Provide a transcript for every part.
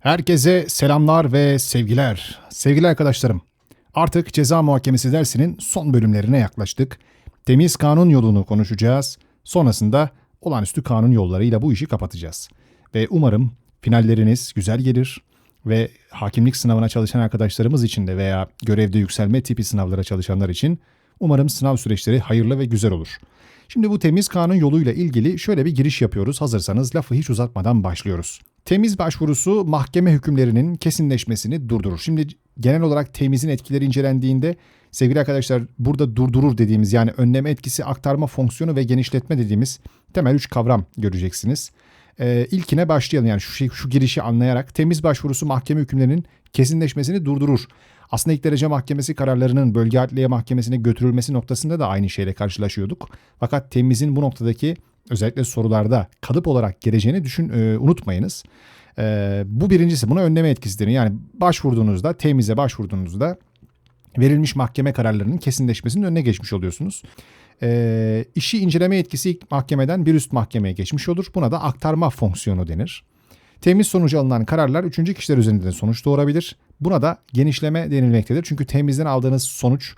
Herkese selamlar ve sevgiler. Sevgili arkadaşlarım, artık ceza muhakemesi dersinin son bölümlerine yaklaştık. Temiz kanun yolunu konuşacağız. Sonrasında olağanüstü kanun yollarıyla bu işi kapatacağız. Ve umarım finalleriniz güzel gelir ve hakimlik sınavına çalışan arkadaşlarımız için de veya görevde yükselme tipi sınavlara çalışanlar için umarım sınav süreçleri hayırlı ve güzel olur. Şimdi bu temiz kanun yoluyla ilgili şöyle bir giriş yapıyoruz. Hazırsanız lafı hiç uzatmadan başlıyoruz. Temiz başvurusu mahkeme hükümlerinin kesinleşmesini durdurur. Şimdi genel olarak temizin etkileri incelendiğinde sevgili arkadaşlar burada durdurur dediğimiz yani önleme etkisi, aktarma fonksiyonu ve genişletme dediğimiz temel üç kavram göreceksiniz. Ee, ilkine başlayalım yani şu, şey, şu girişi anlayarak temiz başvurusu mahkeme hükümlerinin kesinleşmesini durdurur. Aslında ilk derece mahkemesi kararlarının bölge adliye mahkemesine götürülmesi noktasında da aynı şeyle karşılaşıyorduk. Fakat temizin bu noktadaki özellikle sorularda kalıp olarak geleceğini düşün e, unutmayınız. E, bu birincisi buna önleme etkisidir. Yani başvurduğunuzda temize başvurduğunuzda verilmiş mahkeme kararlarının kesinleşmesinin önüne geçmiş oluyorsunuz. E, işi inceleme etkisi ilk mahkemeden bir üst mahkemeye geçmiş olur. Buna da aktarma fonksiyonu denir. Temiz sonucu alınan kararlar üçüncü kişiler üzerinde de sonuç doğurabilir. Buna da genişleme denilmektedir. Çünkü temizden aldığınız sonuç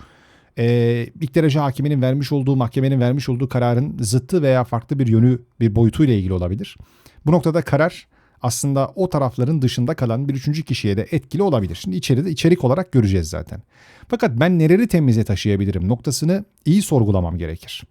e, ilk derece hakiminin vermiş olduğu, mahkemenin vermiş olduğu kararın zıttı veya farklı bir yönü, bir boyutuyla ilgili olabilir. Bu noktada karar aslında o tarafların dışında kalan bir üçüncü kişiye de etkili olabilir. Şimdi içeride içerik olarak göreceğiz zaten. Fakat ben neleri temize taşıyabilirim noktasını iyi sorgulamam gerekir.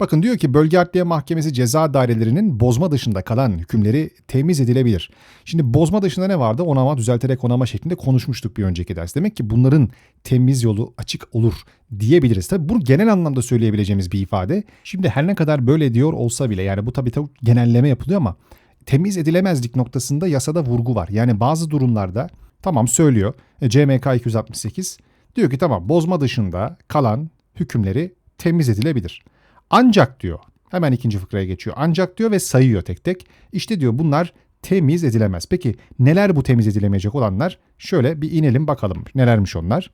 Bakın diyor ki Bölge Adliye Mahkemesi ceza dairelerinin bozma dışında kalan hükümleri temiz edilebilir. Şimdi bozma dışında ne vardı? Onama, düzelterek onama şeklinde konuşmuştuk bir önceki ders. Demek ki bunların temiz yolu açık olur diyebiliriz. Tabi bu genel anlamda söyleyebileceğimiz bir ifade. Şimdi her ne kadar böyle diyor olsa bile yani bu tabii tabii genelleme yapılıyor ama temiz edilemezlik noktasında yasada vurgu var. Yani bazı durumlarda tamam söylüyor e, CMK 268 diyor ki tamam bozma dışında kalan hükümleri temiz edilebilir. Ancak diyor. Hemen ikinci fıkraya geçiyor. Ancak diyor ve sayıyor tek tek. İşte diyor bunlar temiz edilemez. Peki neler bu temiz edilemeyecek olanlar? Şöyle bir inelim bakalım. Nelermiş onlar?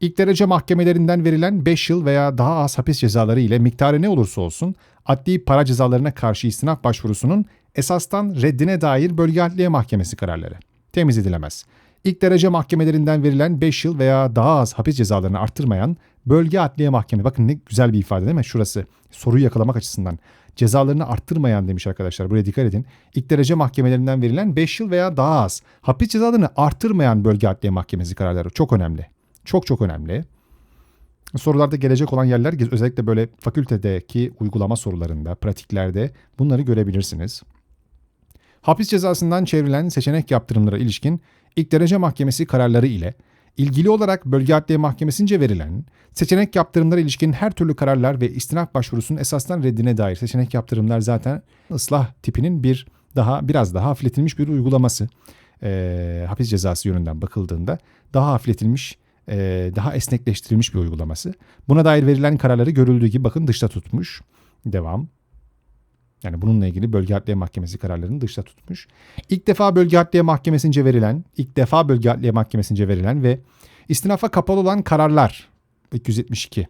İlk derece mahkemelerinden verilen 5 yıl veya daha az hapis cezaları ile miktarı ne olursa olsun adli para cezalarına karşı istinaf başvurusunun esastan reddine dair bölge adliye mahkemesi kararları. Temiz edilemez. İlk derece mahkemelerinden verilen 5 yıl veya daha az hapis cezalarını arttırmayan bölge adliye mahkeme. Bakın ne güzel bir ifade değil mi? Şurası soruyu yakalamak açısından. Cezalarını arttırmayan demiş arkadaşlar. Buraya dikkat edin. İlk derece mahkemelerinden verilen 5 yıl veya daha az hapis cezalarını arttırmayan bölge adliye mahkemesi kararları çok önemli. Çok çok önemli. Sorularda gelecek olan yerler özellikle böyle fakültedeki uygulama sorularında, pratiklerde bunları görebilirsiniz. Hapis cezasından çevrilen seçenek yaptırımlara ilişkin ilk derece mahkemesi kararları ile ilgili olarak bölge adliye mahkemesince verilen seçenek yaptırımlara ilişkin her türlü kararlar ve istinaf başvurusunun esasdan reddine dair seçenek yaptırımlar zaten ıslah tipinin bir daha biraz daha hafifletilmiş bir uygulaması. E, hapis cezası yönünden bakıldığında daha hafifletilmiş e, daha esnekleştirilmiş bir uygulaması. Buna dair verilen kararları görüldüğü gibi bakın dışta tutmuş. Devam. Yani bununla ilgili Bölge Adliye Mahkemesi kararlarını dışta tutmuş. İlk defa Bölge Adliye Mahkemesi'nce verilen, ilk defa Bölge Adliye Mahkemesi'nce verilen ve istinafa kapalı olan kararlar 272.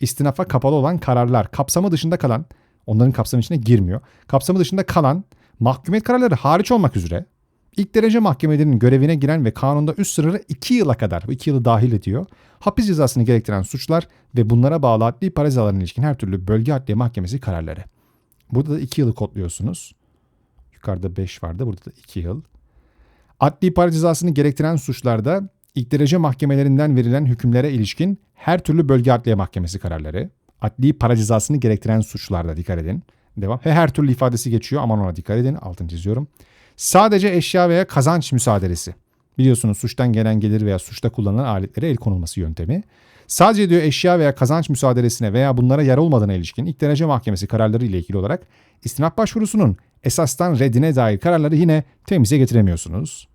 İstinafa kapalı olan kararlar kapsamı dışında kalan, onların kapsamı içine girmiyor. Kapsamı dışında kalan mahkumiyet kararları hariç olmak üzere ilk derece mahkemelerinin görevine giren ve kanunda üst sınırı 2 yıla kadar, 2 yılı dahil ediyor. Hapis cezasını gerektiren suçlar ve bunlara bağlı adli para ilişkin her türlü bölge adliye mahkemesi kararları. Burada da 2 yılı kodluyorsunuz. Yukarıda 5 vardı. Burada da 2 yıl. Adli para cezasını gerektiren suçlarda ilk derece mahkemelerinden verilen hükümlere ilişkin her türlü bölge adliye mahkemesi kararları. Adli para cezasını gerektiren suçlarda dikkat edin. Devam. He, her türlü ifadesi geçiyor. Aman ona dikkat edin. Altını çiziyorum. Sadece eşya veya kazanç müsaadelesi. Biliyorsunuz suçtan gelen gelir veya suçta kullanılan aletlere el konulması yöntemi. Sadece diyor eşya veya kazanç müsaadelesine veya bunlara yer olmadığına ilişkin ilk derece mahkemesi kararları ile ilgili olarak istinaf başvurusunun esastan reddine dair kararları yine temize getiremiyorsunuz.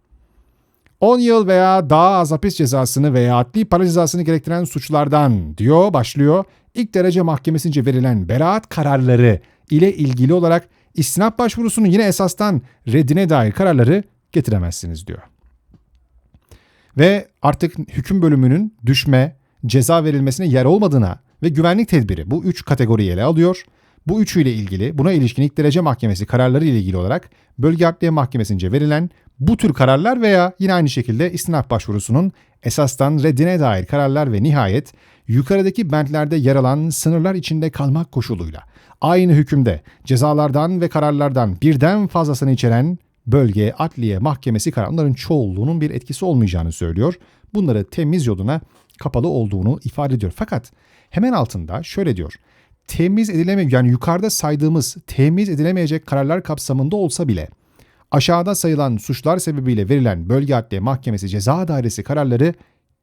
10 yıl veya daha az hapis cezasını veya adli para cezasını gerektiren suçlardan diyor başlıyor. İlk derece mahkemesince verilen beraat kararları ile ilgili olarak istinaf başvurusunun yine esastan reddine dair kararları getiremezsiniz diyor. Ve artık hüküm bölümünün düşme, ceza verilmesine yer olmadığına ve güvenlik tedbiri bu üç kategoriyi ele alıyor. Bu üçüyle ilgili buna ilişkin ilk derece mahkemesi kararları ile ilgili olarak bölge adliye mahkemesince verilen bu tür kararlar veya yine aynı şekilde istinaf başvurusunun esastan reddine dair kararlar ve nihayet yukarıdaki bentlerde yer alan sınırlar içinde kalmak koşuluyla aynı hükümde cezalardan ve kararlardan birden fazlasını içeren bölge adliye mahkemesi kararlarının çoğunluğunun bir etkisi olmayacağını söylüyor. Bunları temiz yoluna kapalı olduğunu ifade ediyor. Fakat hemen altında şöyle diyor. Temiz edilemeyecek yani yukarıda saydığımız temiz edilemeyecek kararlar kapsamında olsa bile aşağıda sayılan suçlar sebebiyle verilen bölge adliye mahkemesi ceza dairesi kararları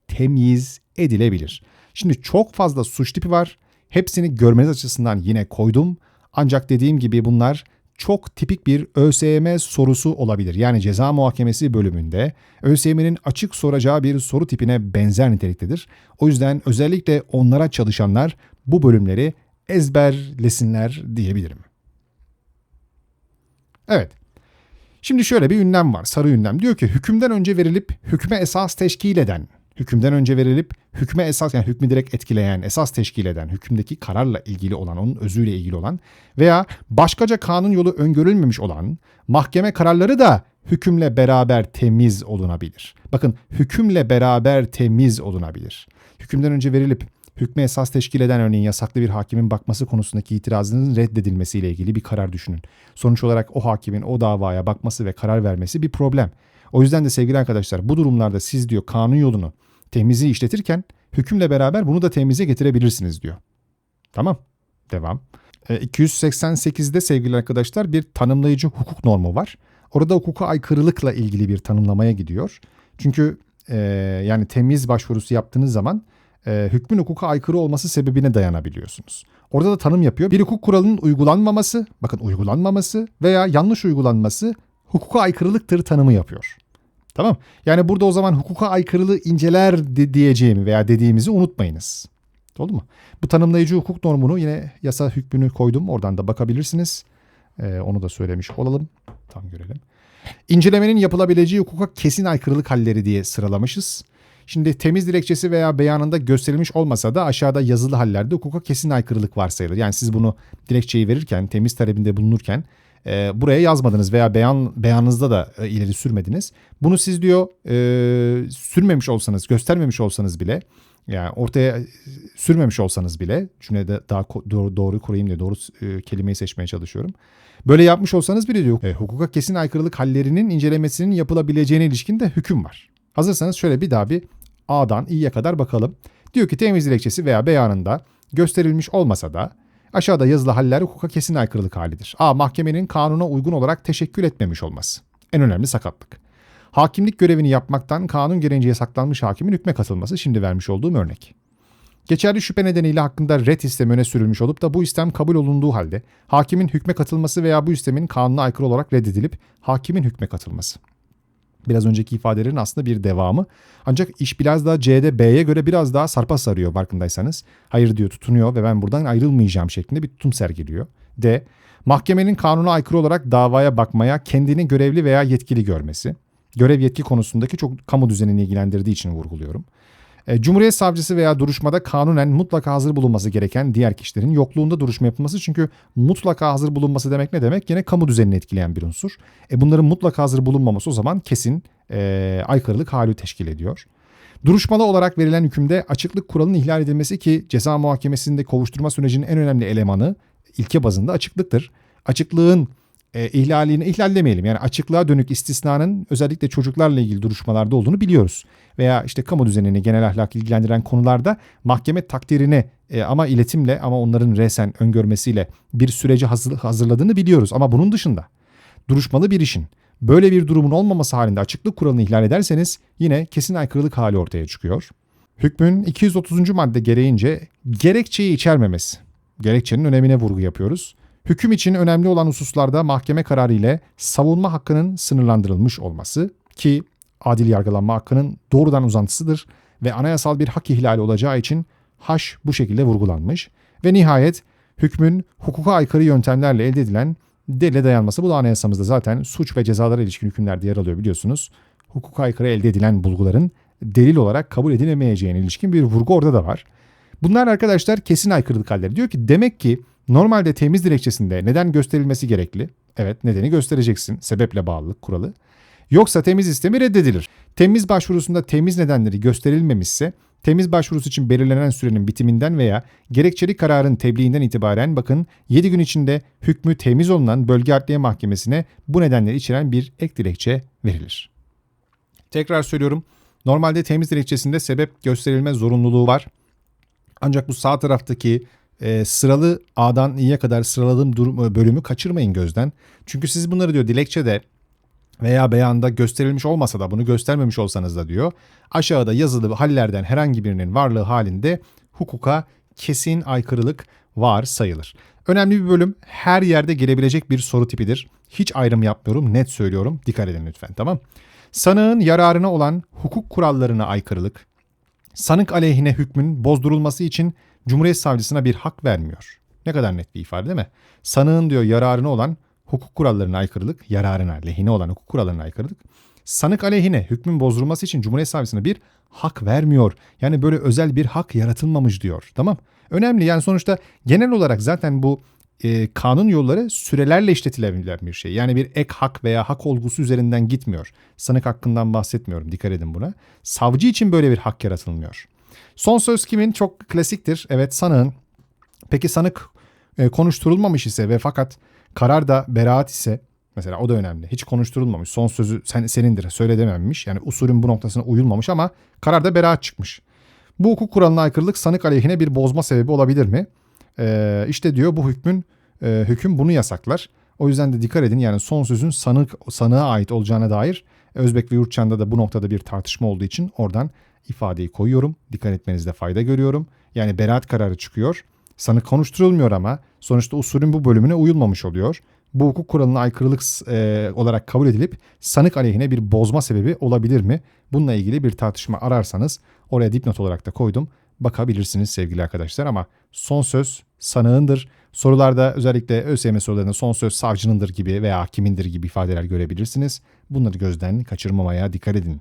temyiz edilebilir. Şimdi çok fazla suç tipi var. Hepsini görmeniz açısından yine koydum. Ancak dediğim gibi bunlar çok tipik bir ÖSYM sorusu olabilir. Yani ceza muhakemesi bölümünde ÖSYM'nin açık soracağı bir soru tipine benzer niteliktedir. O yüzden özellikle onlara çalışanlar bu bölümleri ezberlesinler diyebilirim. Evet. Şimdi şöyle bir ünlem var. Sarı ünlem. Diyor ki hükümden önce verilip hükme esas teşkil eden hükümden önce verilip hükme esas yani hükmü direkt etkileyen, esas teşkil eden, hükümdeki kararla ilgili olan, onun özüyle ilgili olan veya başkaca kanun yolu öngörülmemiş olan mahkeme kararları da hükümle beraber temiz olunabilir. Bakın hükümle beraber temiz olunabilir. Hükümden önce verilip hükme esas teşkil eden örneğin yasaklı bir hakimin bakması konusundaki itirazının reddedilmesiyle ilgili bir karar düşünün. Sonuç olarak o hakimin o davaya bakması ve karar vermesi bir problem. O yüzden de sevgili arkadaşlar bu durumlarda siz diyor kanun yolunu temizi işletirken hükümle beraber bunu da temize getirebilirsiniz diyor. Tamam. Devam. E, 288'de sevgili arkadaşlar bir tanımlayıcı hukuk normu var. Orada hukuka aykırılıkla ilgili bir tanımlamaya gidiyor. Çünkü e, yani temiz başvurusu yaptığınız zaman e, hükmün hukuka aykırı olması sebebine dayanabiliyorsunuz. Orada da tanım yapıyor. Bir hukuk kuralının uygulanmaması, bakın uygulanmaması veya yanlış uygulanması hukuka aykırılıktır tanımı yapıyor. Tamam. Yani burada o zaman hukuka aykırılığı inceler de diyeceğimi veya dediğimizi unutmayınız. Oldu mu? Bu tanımlayıcı hukuk normunu yine yasa hükmünü koydum. Oradan da bakabilirsiniz. Ee, onu da söylemiş olalım. Tam görelim. İncelemenin yapılabileceği hukuka kesin aykırılık halleri diye sıralamışız. Şimdi temiz dilekçesi veya beyanında gösterilmiş olmasa da aşağıda yazılı hallerde hukuka kesin aykırılık varsayılır. Yani siz bunu dilekçeyi verirken, temiz talebinde bulunurken e, buraya yazmadınız veya beyan beyanınızda da e, ileri sürmediniz. Bunu siz diyor e, sürmemiş olsanız, göstermemiş olsanız bile yani ortaya sürmemiş olsanız bile cümlede daha doğru, doğru kurayım diye doğru e, kelimeyi seçmeye çalışıyorum. Böyle yapmış olsanız bile diyor e, hukuka kesin aykırılık hallerinin incelemesinin yapılabileceğine ilişkin de hüküm var. Hazırsanız şöyle bir daha bir A'dan İ'ye kadar bakalım. Diyor ki temiz dilekçesi veya beyanında gösterilmiş olmasa da Aşağıda yazılı haller hukuka kesin aykırılık halidir. A. Mahkemenin kanuna uygun olarak teşekkül etmemiş olması. En önemli sakatlık. Hakimlik görevini yapmaktan kanun gereğince yasaklanmış hakimin hükme katılması şimdi vermiş olduğum örnek. Geçerli şüphe nedeniyle hakkında red istemi öne sürülmüş olup da bu istem kabul olunduğu halde hakimin hükme katılması veya bu istemin kanuna aykırı olarak reddedilip hakimin hükme katılması. Biraz önceki ifadelerin aslında bir devamı. Ancak iş biraz daha C'de B'ye göre biraz daha sarpa sarıyor farkındaysanız. Hayır diyor tutunuyor ve ben buradan ayrılmayacağım şeklinde bir tutum sergiliyor. D. Mahkemenin kanuna aykırı olarak davaya bakmaya kendini görevli veya yetkili görmesi. Görev yetki konusundaki çok kamu düzenini ilgilendirdiği için vurguluyorum. E, Cumhuriyet savcısı veya duruşmada kanunen mutlaka hazır bulunması gereken diğer kişilerin yokluğunda duruşma yapılması çünkü mutlaka hazır bulunması demek ne demek? Yine kamu düzenini etkileyen bir unsur. E, bunların mutlaka hazır bulunmaması o zaman kesin e, aykırılık hali teşkil ediyor. Duruşmalı olarak verilen hükümde açıklık kuralının ihlal edilmesi ki ceza muhakemesinde kovuşturma sürecinin en önemli elemanı ilke bazında açıklıktır. Açıklığın e, ihlalini ihlal demeyelim yani açıklığa dönük istisnanın özellikle çocuklarla ilgili duruşmalarda olduğunu biliyoruz. Veya işte kamu düzenini genel ahlak ilgilendiren konularda mahkeme takdirini e, ama iletimle ama onların resen öngörmesiyle bir süreci hazır, hazırladığını biliyoruz. Ama bunun dışında duruşmalı bir işin böyle bir durumun olmaması halinde açıklık kuralını ihlal ederseniz yine kesin aykırılık hali ortaya çıkıyor. Hükmün 230. madde gereğince gerekçeyi içermemesi. Gerekçenin önemine vurgu yapıyoruz. Hüküm için önemli olan hususlarda mahkeme kararı ile savunma hakkının sınırlandırılmış olması ki adil yargılanma hakkının doğrudan uzantısıdır ve anayasal bir hak ihlali olacağı için haş bu şekilde vurgulanmış ve nihayet hükmün hukuka aykırı yöntemlerle elde edilen delile dayanması bu da anayasamızda zaten suç ve cezalara ilişkin hükümlerde yer alıyor biliyorsunuz. Hukuka aykırı elde edilen bulguların delil olarak kabul edilemeyeceğine ilişkin bir vurgu orada da var. Bunlar arkadaşlar kesin aykırılık halleri. Diyor ki demek ki Normalde temiz dilekçesinde neden gösterilmesi gerekli? Evet nedeni göstereceksin. Sebeple bağlılık kuralı. Yoksa temiz istemi reddedilir. Temiz başvurusunda temiz nedenleri gösterilmemişse temiz başvurusu için belirlenen sürenin bitiminden veya gerekçeli kararın tebliğinden itibaren bakın 7 gün içinde hükmü temiz olunan bölge adliye mahkemesine bu nedenleri içeren bir ek dilekçe verilir. Tekrar söylüyorum. Normalde temiz dilekçesinde sebep gösterilme zorunluluğu var. Ancak bu sağ taraftaki e, sıralı A'dan İ'ye kadar sıraladığım durum, bölümü kaçırmayın gözden. Çünkü siz bunları diyor dilekçede veya beyanda gösterilmiş olmasa da bunu göstermemiş olsanız da diyor aşağıda yazılı hallerden herhangi birinin varlığı halinde hukuka kesin aykırılık var sayılır. Önemli bir bölüm her yerde gelebilecek bir soru tipidir. Hiç ayrım yapmıyorum net söylüyorum dikkat edin lütfen tamam. Sanığın yararına olan hukuk kurallarına aykırılık, sanık aleyhine hükmün bozdurulması için Cumhuriyet Savcısına bir hak vermiyor. Ne kadar net bir ifade değil mi? Sanığın diyor yararına olan hukuk kurallarına aykırılık, yararına, lehine olan hukuk kurallarına aykırılık. Sanık aleyhine hükmün bozdurulması için Cumhuriyet Savcısına bir hak vermiyor. Yani böyle özel bir hak yaratılmamış diyor. Tamam. Önemli yani sonuçta genel olarak zaten bu e, kanun yolları sürelerle işletilebilen bir şey. Yani bir ek hak veya hak olgusu üzerinden gitmiyor. Sanık hakkından bahsetmiyorum. Dikkat edin buna. Savcı için böyle bir hak yaratılmıyor. Son söz kimin? Çok klasiktir. Evet sanığın. Peki sanık e, konuşturulmamış ise ve fakat karar da beraat ise mesela o da önemli. Hiç konuşturulmamış. Son sözü sen, senindir söyle dememiş. Yani usulün bu noktasına uyulmamış ama kararda beraat çıkmış. Bu hukuk kuralına aykırılık sanık aleyhine bir bozma sebebi olabilir mi? Ee, işte diyor bu hükmün e, hüküm bunu yasaklar. O yüzden de dikkat edin yani son sözün sanık sanığa ait olacağına dair Özbek ve Yurtçan'da da bu noktada bir tartışma olduğu için oradan ifadeyi koyuyorum. Dikkat etmenizde fayda görüyorum. Yani beraat kararı çıkıyor. Sanık konuşturulmuyor ama sonuçta usulün bu bölümüne uyulmamış oluyor. Bu hukuk kuralına aykırılık e, olarak kabul edilip sanık aleyhine bir bozma sebebi olabilir mi? Bununla ilgili bir tartışma ararsanız oraya dipnot olarak da koydum. Bakabilirsiniz sevgili arkadaşlar ama son söz sanığındır. Sorularda özellikle ÖSYM sorularında son söz savcınındır gibi veya hakimindir gibi ifadeler görebilirsiniz. Bunları gözden kaçırmamaya dikkat edin.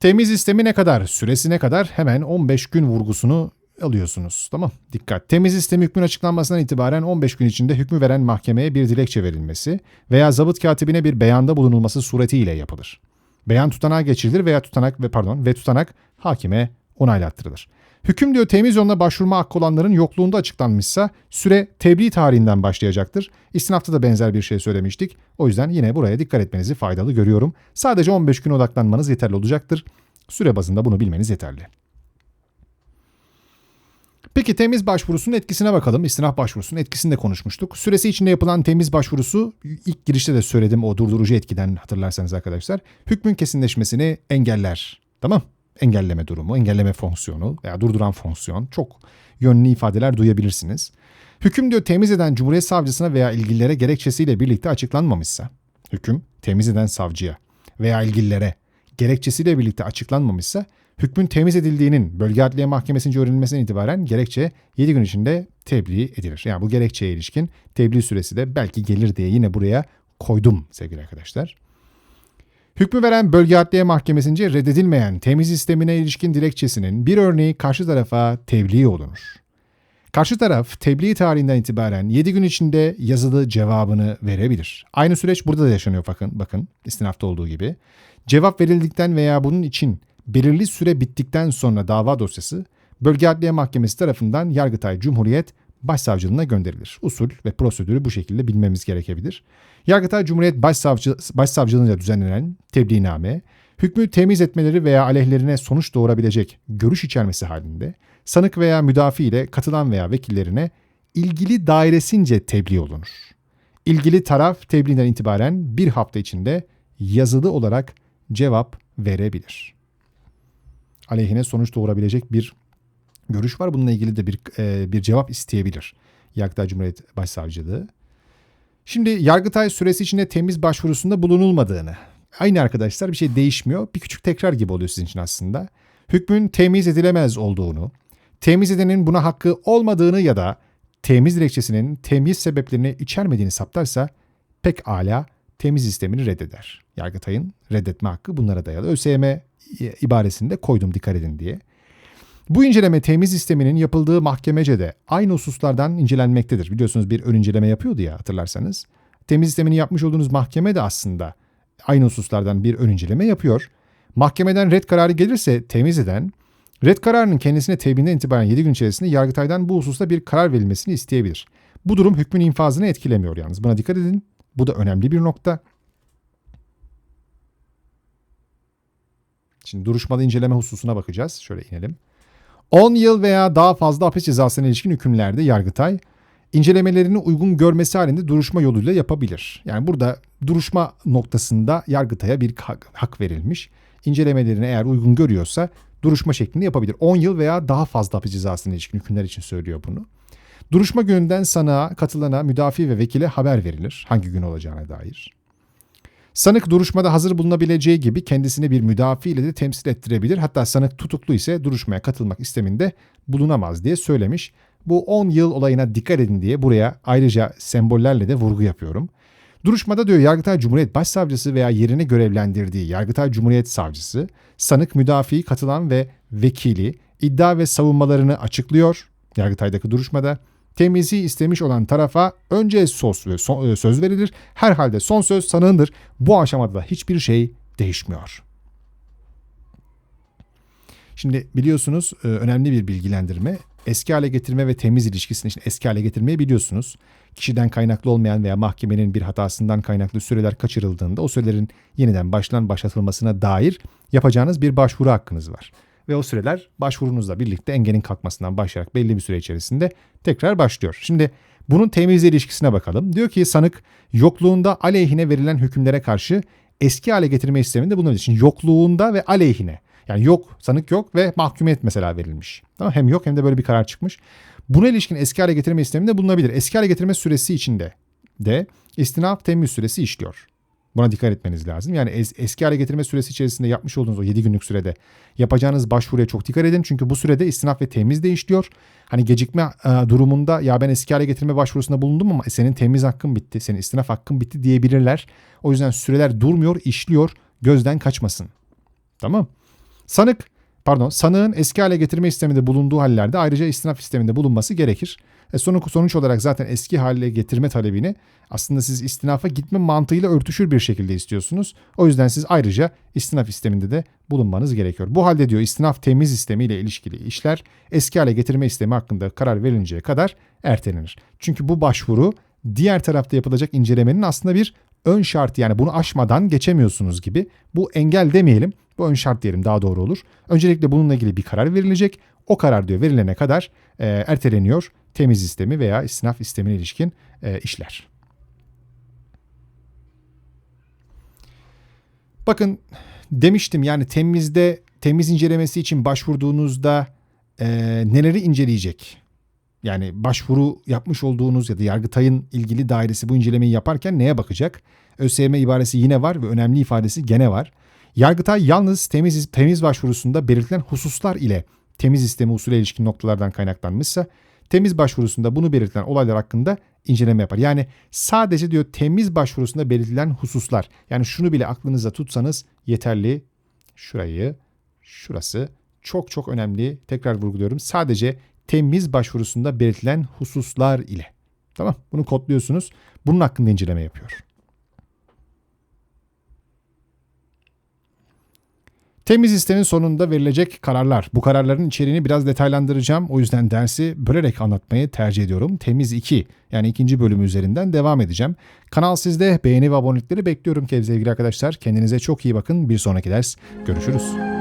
Temiz istemi ne kadar, süresi ne kadar hemen 15 gün vurgusunu alıyorsunuz. Tamam dikkat. Temiz istemi hükmün açıklanmasından itibaren 15 gün içinde hükmü veren mahkemeye bir dilekçe verilmesi veya zabıt katibine bir beyanda bulunulması suretiyle yapılır. Beyan tutanağa geçirilir veya tutanak ve pardon ve tutanak hakime onaylattırılır. Hüküm diyor temiz yoluna başvurma hakkı olanların yokluğunda açıklanmışsa süre tebliğ tarihinden başlayacaktır. İstinafta da benzer bir şey söylemiştik. O yüzden yine buraya dikkat etmenizi faydalı görüyorum. Sadece 15 gün odaklanmanız yeterli olacaktır. Süre bazında bunu bilmeniz yeterli. Peki temiz başvurusunun etkisine bakalım. İstinaf başvurusunun etkisini de konuşmuştuk. Süresi içinde yapılan temiz başvurusu ilk girişte de söyledim o durdurucu etkiden hatırlarsanız arkadaşlar. Hükmün kesinleşmesini engeller. Tamam engelleme durumu, engelleme fonksiyonu veya durduran fonksiyon çok yönlü ifadeler duyabilirsiniz. Hüküm diyor temiz eden Cumhuriyet Savcısına veya ilgililere gerekçesiyle birlikte açıklanmamışsa, hüküm temiz eden savcıya veya ilgililere gerekçesiyle birlikte açıklanmamışsa, hükmün temiz edildiğinin bölge adliye mahkemesince öğrenilmesinden itibaren gerekçe 7 gün içinde tebliğ edilir. Yani bu gerekçeye ilişkin tebliğ süresi de belki gelir diye yine buraya koydum sevgili arkadaşlar. Hükmü veren bölge adliye mahkemesince reddedilmeyen temiz sistemine ilişkin dilekçesinin bir örneği karşı tarafa tebliğ olunur. Karşı taraf tebliğ tarihinden itibaren 7 gün içinde yazılı cevabını verebilir. Aynı süreç burada da yaşanıyor bakın, bakın istinafta olduğu gibi. Cevap verildikten veya bunun için belirli süre bittikten sonra dava dosyası Bölge Adliye Mahkemesi tarafından Yargıtay Cumhuriyet Başsavcılığına gönderilir. Usul ve prosedürü bu şekilde bilmemiz gerekebilir. Yargıtay Cumhuriyet Başsavcı, Başsavcılığınca düzenlenen tebliğname, hükmü temiz etmeleri veya aleyhlerine sonuç doğurabilecek görüş içermesi halinde sanık veya müdafi ile katılan veya vekillerine ilgili dairesince tebliğ olunur. İlgili taraf tebliğden itibaren bir hafta içinde yazılı olarak cevap verebilir. Aleyhine sonuç doğurabilecek bir görüş var. Bununla ilgili de bir e, bir cevap isteyebilir. Yargıtay Cumhuriyet Başsavcılığı. Şimdi Yargıtay süresi içinde temiz başvurusunda bulunulmadığını. Aynı arkadaşlar bir şey değişmiyor. Bir küçük tekrar gibi oluyor sizin için aslında. Hükmün temiz edilemez olduğunu, temiz edenin buna hakkı olmadığını ya da temiz dilekçesinin temiz sebeplerini içermediğini saptarsa pek ala temiz sistemini reddeder. Yargıtay'ın reddetme hakkı bunlara dayalı. ÖSYM ibaresinde koydum dikkat edin diye. Bu inceleme temiz sisteminin yapıldığı mahkemece de aynı hususlardan incelenmektedir. Biliyorsunuz bir ön inceleme yapıyordu ya hatırlarsanız. Temiz sistemini yapmış olduğunuz mahkeme de aslında aynı hususlardan bir ön inceleme yapıyor. Mahkemeden red kararı gelirse temiz eden, red kararının kendisine tebliğinden itibaren 7 gün içerisinde Yargıtay'dan bu hususta bir karar verilmesini isteyebilir. Bu durum hükmün infazını etkilemiyor yalnız. Buna dikkat edin. Bu da önemli bir nokta. Şimdi duruşmalı inceleme hususuna bakacağız. Şöyle inelim. 10 yıl veya daha fazla hapis cezasına ilişkin hükümlerde Yargıtay incelemelerini uygun görmesi halinde duruşma yoluyla yapabilir. Yani burada duruşma noktasında Yargıtay'a bir hak, verilmiş. İncelemelerini eğer uygun görüyorsa duruşma şeklinde yapabilir. 10 yıl veya daha fazla hapis cezasına ilişkin hükümler için söylüyor bunu. Duruşma gününden sanığa, katılana, müdafi ve vekile haber verilir hangi gün olacağına dair. Sanık duruşmada hazır bulunabileceği gibi kendisini bir müdafi ile de temsil ettirebilir. Hatta sanık tutuklu ise duruşmaya katılmak isteminde bulunamaz diye söylemiş. Bu 10 yıl olayına dikkat edin diye buraya ayrıca sembollerle de vurgu yapıyorum. Duruşmada diyor Yargıtay Cumhuriyet Başsavcısı veya yerine görevlendirdiği Yargıtay Cumhuriyet Savcısı, sanık müdafi katılan ve vekili iddia ve savunmalarını açıklıyor Yargıtay'daki duruşmada. Temizi istemiş olan tarafa önce söz, son, e, söz verilir. Herhalde son söz sanığındır. Bu aşamada da hiçbir şey değişmiyor. Şimdi biliyorsunuz e, önemli bir bilgilendirme. Eski hale getirme ve temiz ilişkisini için eski hale getirmeyi biliyorsunuz. Kişiden kaynaklı olmayan veya mahkemenin bir hatasından kaynaklı süreler kaçırıldığında o sürelerin yeniden baştan başlatılmasına dair yapacağınız bir başvuru hakkınız var ve o süreler başvurunuzla birlikte engelin kalkmasından başlayarak belli bir süre içerisinde tekrar başlıyor. Şimdi bunun temizle ilişkisine bakalım. Diyor ki sanık yokluğunda aleyhine verilen hükümlere karşı eski hale getirme isteminde bulunabilir. için yokluğunda ve aleyhine yani yok sanık yok ve mahkumiyet mesela verilmiş. Tamam hem yok hem de böyle bir karar çıkmış. Buna ilişkin eski hale getirme isteminde bulunabilir. Eski hale getirme süresi içinde de istinaf temiz süresi işliyor. Buna dikkat etmeniz lazım. Yani es, eski hale getirme süresi içerisinde yapmış olduğunuz o 7 günlük sürede yapacağınız başvuruya çok dikkat edin. Çünkü bu sürede istinaf ve temiz değişiyor. Hani gecikme e, durumunda ya ben eski hale getirme başvurusunda bulundum ama senin temiz hakkın bitti, senin istinaf hakkın bitti diyebilirler. O yüzden süreler durmuyor, işliyor. Gözden kaçmasın. Tamam. Sanık pardon sanığın eski hale getirme isteminde bulunduğu hallerde ayrıca istinaf isteminde bulunması gerekir. E sonuç, olarak zaten eski hale getirme talebini aslında siz istinafa gitme mantığıyla örtüşür bir şekilde istiyorsunuz. O yüzden siz ayrıca istinaf isteminde de bulunmanız gerekiyor. Bu halde diyor istinaf temiz istemiyle ilişkili işler eski hale getirme istemi hakkında karar verinceye kadar ertelenir. Çünkü bu başvuru diğer tarafta yapılacak incelemenin aslında bir ön şartı yani bunu aşmadan geçemiyorsunuz gibi. Bu engel demeyelim bu ön şart diyelim daha doğru olur. Öncelikle bununla ilgili bir karar verilecek. O karar diyor verilene kadar e, erteleniyor temiz istemi veya istinaf istemine ilişkin e, işler. Bakın demiştim yani temizde temiz incelemesi için başvurduğunuzda e, neleri inceleyecek? Yani başvuru yapmış olduğunuz ya da Yargıtay'ın ilgili dairesi bu incelemeyi yaparken neye bakacak? ÖSYM ibaresi yine var ve önemli ifadesi gene var. Yargıtay yalnız temiz, temiz başvurusunda belirtilen hususlar ile temiz istemi usulü ilişkin noktalardan kaynaklanmışsa temiz başvurusunda bunu belirtilen olaylar hakkında inceleme yapar. Yani sadece diyor temiz başvurusunda belirtilen hususlar. Yani şunu bile aklınıza tutsanız yeterli. Şurayı, şurası çok çok önemli. Tekrar vurguluyorum. Sadece temiz başvurusunda belirtilen hususlar ile. Tamam bunu kodluyorsunuz. Bunun hakkında inceleme yapıyor. Temiz listenin sonunda verilecek kararlar. Bu kararların içeriğini biraz detaylandıracağım. O yüzden dersi bölerek anlatmayı tercih ediyorum. Temiz 2 yani ikinci bölümü üzerinden devam edeceğim. Kanal sizde beğeni ve abonelikleri bekliyorum sevgili arkadaşlar. Kendinize çok iyi bakın. Bir sonraki ders görüşürüz.